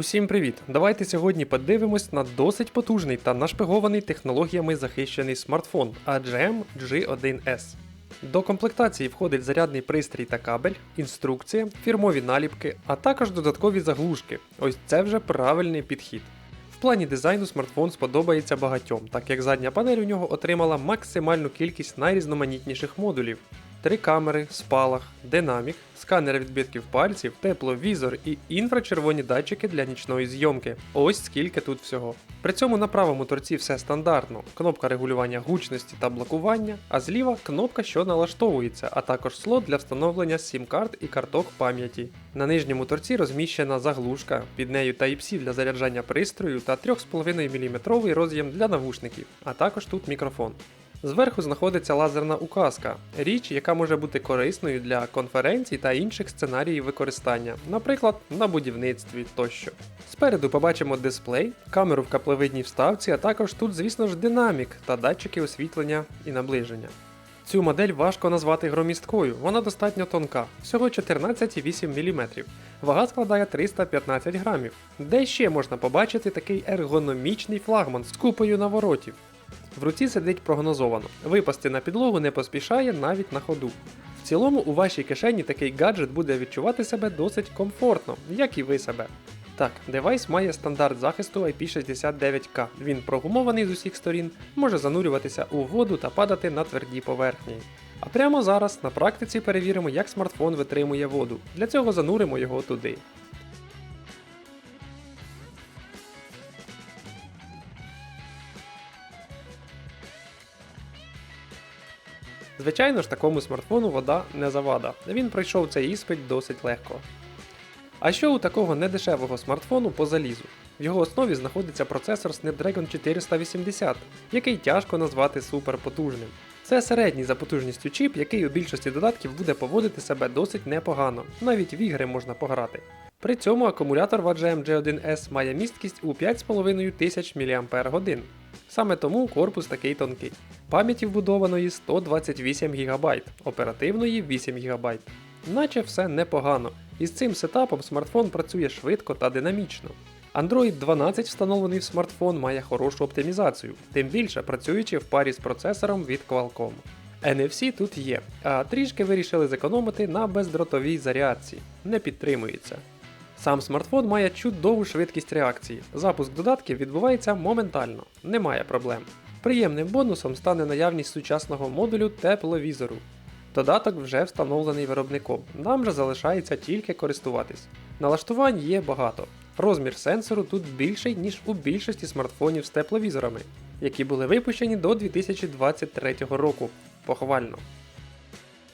Усім привіт! Давайте сьогодні подивимось на досить потужний та нашпигований технологіями захищений смартфон AGM G1S. До комплектації входить зарядний пристрій та кабель, інструкція, фірмові наліпки, а також додаткові заглушки. Ось це вже правильний підхід. В плані дизайну смартфон сподобається багатьом, так як задня панель у нього отримала максимальну кількість найрізноманітніших модулів. Три камери, спалах, динамік, сканер відбитків пальців, тепловізор і інфрачервоні датчики для нічної зйомки. Ось скільки тут всього. При цьому на правому торці все стандартно: кнопка регулювання гучності та блокування, а зліва кнопка, що налаштовується, а також слот для встановлення сім-карт і карток пам'яті. На нижньому торці розміщена заглушка, під нею Type-C для заряджання пристрою та 3,5 мм роз'єм для навушників, а також тут мікрофон. Зверху знаходиться лазерна указка, річ, яка може бути корисною для конференцій та інших сценаріїв використання, наприклад, на будівництві тощо. Спереду побачимо дисплей, камеру в каплевидній вставці, а також тут, звісно ж, динамік та датчики освітлення і наближення. Цю модель важко назвати громісткою, вона достатньо тонка, всього 14,8 мм. Вага складає 315 грамів. Де ще можна побачити такий ергономічний флагман з купою наворотів? В руці сидить прогнозовано. Випасти на підлогу не поспішає навіть на ходу. В цілому у вашій кишені такий гаджет буде відчувати себе досить комфортно, як і ви себе. Так, девайс має стандарт захисту IP69K. Він прогумований з усіх сторін, може занурюватися у воду та падати на тверді поверхні. А прямо зараз на практиці перевіримо, як смартфон витримує воду. Для цього зануримо його туди. Звичайно ж, такому смартфону вода не завада. Він пройшов цей іспит досить легко. А що у такого недешевого смартфону по залізу? В його основі знаходиться процесор Snapdragon 480, який тяжко назвати суперпотужним. Це середній за потужністю чіп, який у більшості додатків буде поводити себе досить непогано, навіть в ігри можна пограти. При цьому акумулятор в AGM G1S має місткість у 5500 мАч. Саме тому корпус такий тонкий. Пам'яті вбудованої 128 ГБ, оперативної 8 ГБ. Наче все непогано, і з цим сетапом смартфон працює швидко та динамічно. Android 12 встановлений в смартфон має хорошу оптимізацію, тим більше працюючи в парі з процесором від Qualcomm. NFC тут є, а трішки вирішили зекономити на бездротовій зарядці, не підтримується. Сам смартфон має чудову швидкість реакції. Запуск додатків відбувається моментально, немає проблем. Приємним бонусом стане наявність сучасного модулю тепловізору. Додаток вже встановлений виробником, нам же залишається тільки користуватись. Налаштувань є багато. Розмір сенсору тут більший, ніж у більшості смартфонів з тепловізорами, які були випущені до 2023 року. Похвально.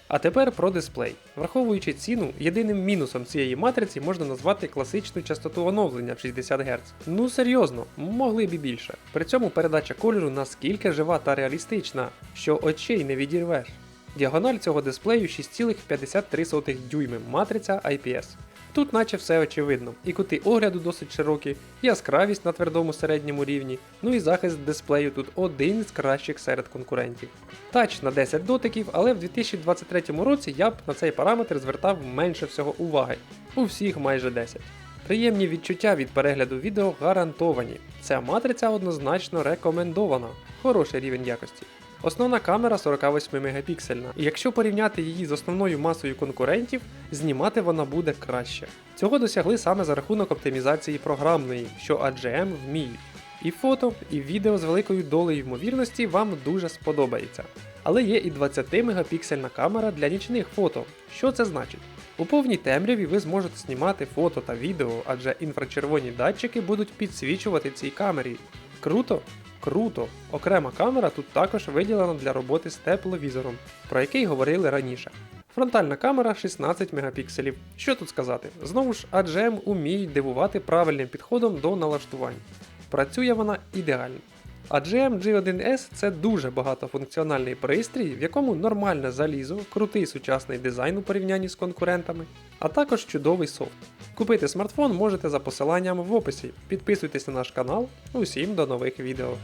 А тепер про дисплей. Враховуючи ціну, єдиним мінусом цієї матриці можна назвати класичну частоту оновлення в 60 Гц. Ну серйозно, могли б і більше. При цьому передача кольору наскільки жива та реалістична, що очей не відірвеш. Діагональ цього дисплею 6,53 дюйми, матриця IPS. Тут наче все очевидно, і кути огляду досить широкі, яскравість на твердому середньому рівні, ну і захист дисплею тут один з кращих серед конкурентів. Тач на 10 дотиків, але в 2023 році я б на цей параметр звертав менше всього уваги, у всіх майже 10. Приємні відчуття від перегляду відео гарантовані. Ця матриця однозначно рекомендована, хороший рівень якості. Основна камера 48 мегапіксельна, і якщо порівняти її з основною масою конкурентів, знімати вона буде краще. Цього досягли саме за рахунок оптимізації програмної, що AGM вміють. І фото, і відео з великою долею ймовірності вам дуже сподобається. Але є і 20 мегапіксельна камера для нічних фото. Що це значить? У повній темряві ви зможете знімати фото та відео, адже інфрачервоні датчики будуть підсвічувати цій камері. Круто? Круто! Окрема камера тут також виділена для роботи з тепловізором, про який говорили раніше. Фронтальна камера 16 мегапікселів. Що тут сказати? Знову ж AGM уміють дивувати правильним підходом до налаштувань. Працює вона ідеально. AGM G1S це дуже багатофункціональний пристрій, в якому нормальне залізо, крутий сучасний дизайн у порівнянні з конкурентами, а також чудовий софт. Купити смартфон можете за посиланням в описі. Підписуйтесь на наш канал. Усім до нових відео.